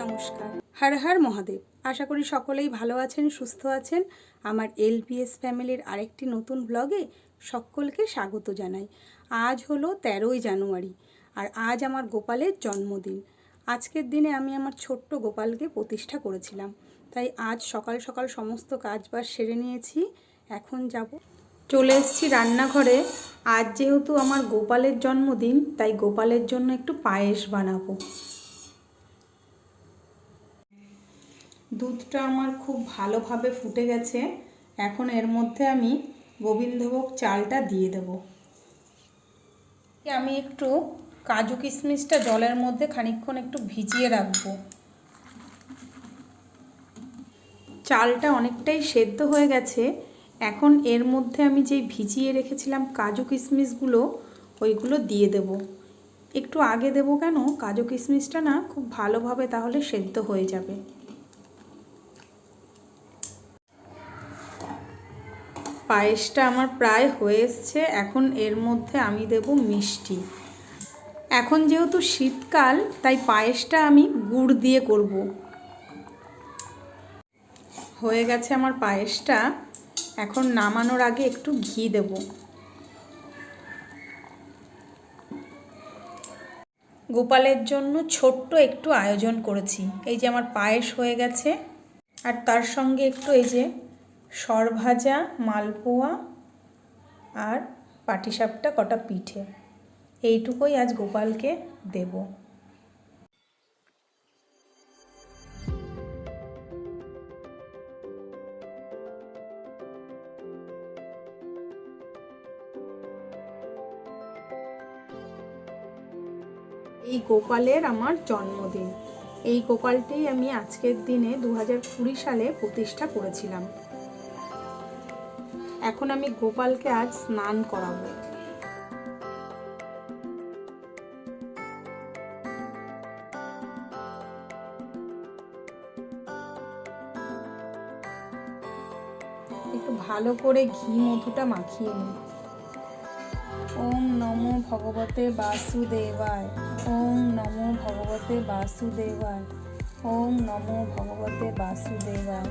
নমস্কার। হর হর মহাদেব। আশা করি সকলেই ভালো আছেন, সুস্থ আছেন। আমার এলপিএস ফ্যামিলির আরেকটি নতুন ব্লগে সকলকে স্বাগত জানাই। আজ হলো তেরোই জানুয়ারি আর আজ আমার গোপালের জন্মদিন। আজকের দিনে আমি আমার ছোট্ট গোপালকে প্রতিষ্ঠা করেছিলাম। তাই আজ সকাল সকাল সমস্ত কাজবাজ সেরে নিয়েছি। এখন যাব। চলে এসেছি রান্নাঘরে। আজ যেহেতু আমার গোপালের জন্মদিন, তাই গোপালের জন্য একটু পায়েস বানাবো। দুধটা আমার খুব ভালোভাবে ফুটে গেছে। এখন এর মধ্যে আমি গোবিন্দভোগ চালটা দিয়ে দেব। আমি একটু কাজু কিশমিশটা জলের মধ্যে খানিকক্ষণ একটু ভিজিয়ে রাখব। চালটা অনেকটাই সেদ্ধ হয়ে গেছে। এখন এর মধ্যে আমি যেই ভিজিয়ে রেখেছিলাম কাজু কিশমিশগুলো, ওইগুলো দিয়ে দেব। একটু আগে দেব কেন? কাজু কিশমিশটা না খুব ভালোভাবে তাহলে সেদ্ধ হয়ে যাবে। পায়েসটা আমার প্রায় হয়ে এসছে। এখন এর মধ্যে আমি দেব মিষ্টি। এখন যেহেতু শীতকাল, তাই পায়েসটা আমি গুড় দিয়ে করব। হয়ে গেছে আমার পায়েসটা। এখন নামানোর আগে একটু ঘি দেব। গোপালের জন্য ছোট্ট একটু আয়োজন করেছি। এই যে আমার পায়েস হয়ে গেছে। আর তার সঙ্গে একটু এই যে সরভাজা, মালপোয়া আর পাটিসাপটা কটা পিঠে। এইটুকুই আজ গোপালকে দেব। এই গোপালের আমার জন্মদিন। এই গোপালটি আমি আজকের দিনে দু সালে প্রতিষ্ঠা করেছিলাম। এখন আমি গোপালকে আজ স্নান করাবো। একটু ভালো করে ঘি মধুটা মাখিয়ে নিই ওম নমো ভগবতে বাসুদেবায়, ওম নমো ভগবতে বাসুদেবায়, ওম নমো ভগবতে বাসুদেবায়।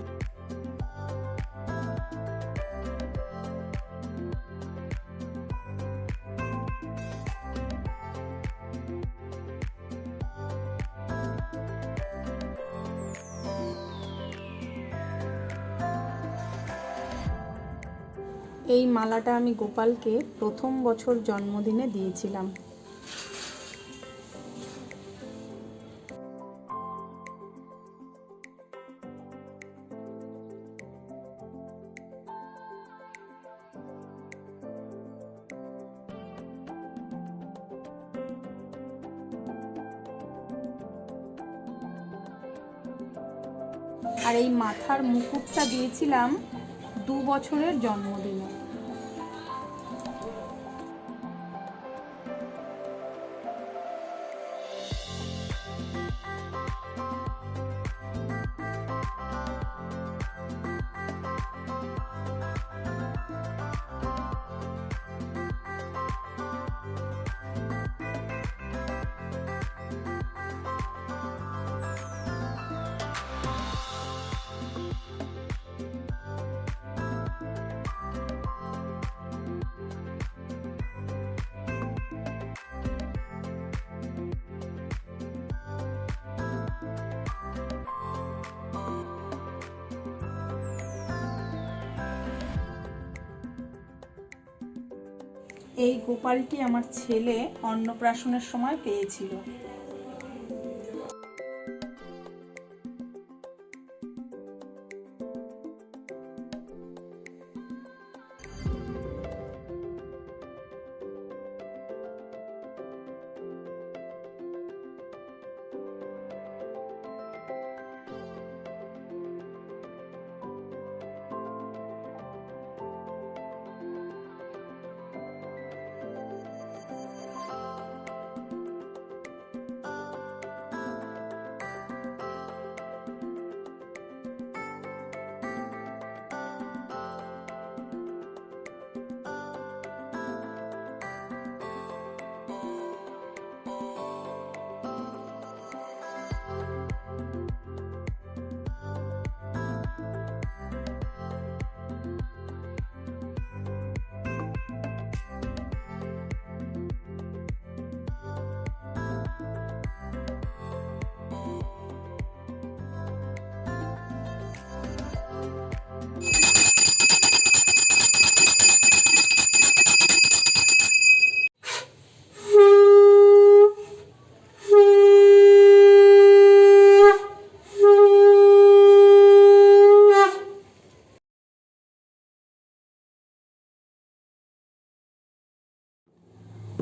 এই মালাটা আমি গোপালকে প্রথম বছর জন্মদিনে দিয়েছিলাম। আর এই মাথার মুকুটটা দিয়েছিলাম দু বছরের জন্মদিনে। এই গোপালটি আমার ছেলে অন্নপ্রাশনের সময় পেয়েছিল।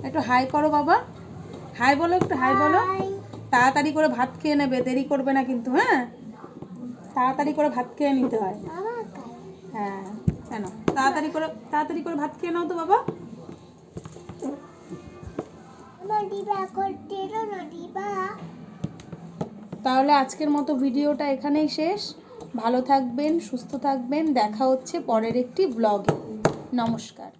একটু হাই করো বাবা। হাই বলো একটু হাই বলো। তাড়াতাড়ি করে ভাত খেয়ে নেবে দেরি করবে না কিন্তু হ্যাঁ? তাড়াতাড়ি করে ভাত খেয়ে নিতে হয়। হ্যাঁ কেন? তাড়াতাড়ি করে তাড়াতাড়ি করে ভাত খেয়ে নাও তো বাবা। তাহলে আজকের মতো ভিডিওটা এখানেই শেষ। ভালো থাকবেন সুস্থ থাকবেন। দেখা হচ্ছে পরের একটি ব্লগে নমস্কার।